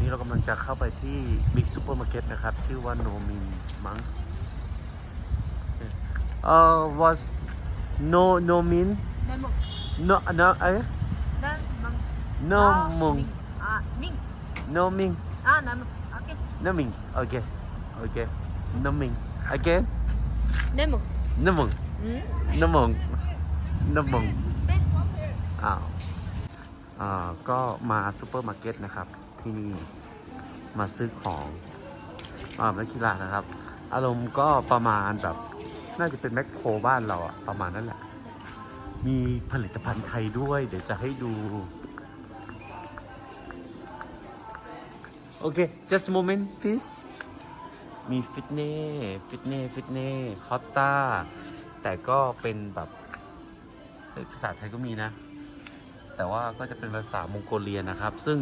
นี้เรากำลังจะเข้าไปที่บิ๊กซูเปอร์มาร์เก็ตนะครับ ชื่อว่าโนมินมั้งเอ่อ was no no min Nam mừng no no เอ๊ะ Nam mừng no À, มุง Minh. À Minh no min À Nam mừng Ok no min โอเคโอเค no min again Nam mừng no มุง Ừ no มุง no มุง Bên อ้าวอ่าก็มาซูเปอร์มาร์เก็ตนะครับ ที่นี่ มาซื้อของอ่านักกีฬานะครับ อารมณ์ก็ประมาณแบบน่าจะเป็นแมคโครบ้านเราอะประมาณนั้นแหละ มีผลิตภัณฑ์ไทยด้วย เดี๋ยวจะให้ดู โอเค just moment please มีฟิตเนสฟิตเนสฟิตเนสฮอตตาแต่ก็เป็นแบบภาษาไทยก็มีนะ แต่ว่าก็จะเป็นภาษามองโกเลียนะครับ ซึ่ง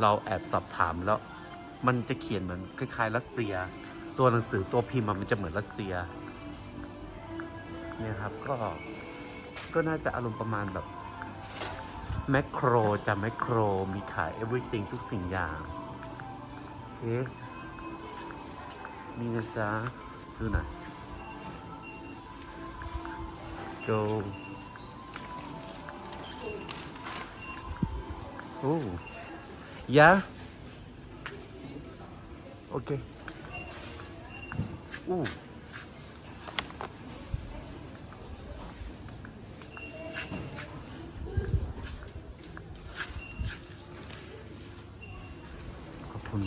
เราแอบสอบถามแล้ว มันจะเขียนเหมือนคล้ายๆรัสเซีย ตัวหนังสือตัวพิมพ์มันจะเหมือนรัสเซีย เนี่ยครับก็ก็น่าจะอารมณ์ประมาณแบบแมคโครจะแมคโครมีขาย everything ทุกสิ่งอย่างโอเคมีนะจ๊ะดูหน่อย go โอ้ยา โอเคอู้ขอบคุณ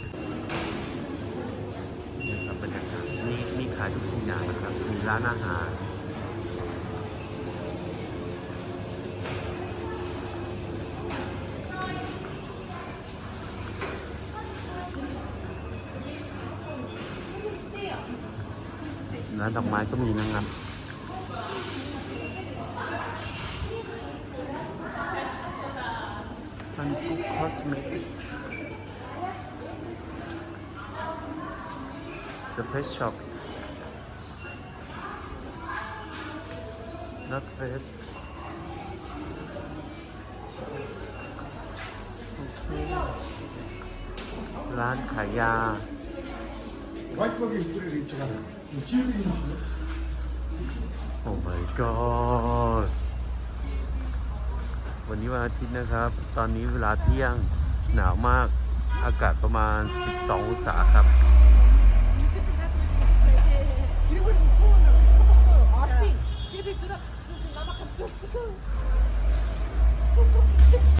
นี่ครับบรรยากาศนี่มีขายทุกสิ่งอย่างนะครับมีร้านอาหาร ร้านดอกไม้ก็มีนะครับมันกุ๊กคอสเมติก The Fresh Shop Not fresh โอเคร้านขายยา Kaç bakış duruyor my god วันนี้วันอาทิตย์นะครับ ตอนนี้เวลาเที่ยงหนาวมาก อากาศประมาณ 12 องศาครับ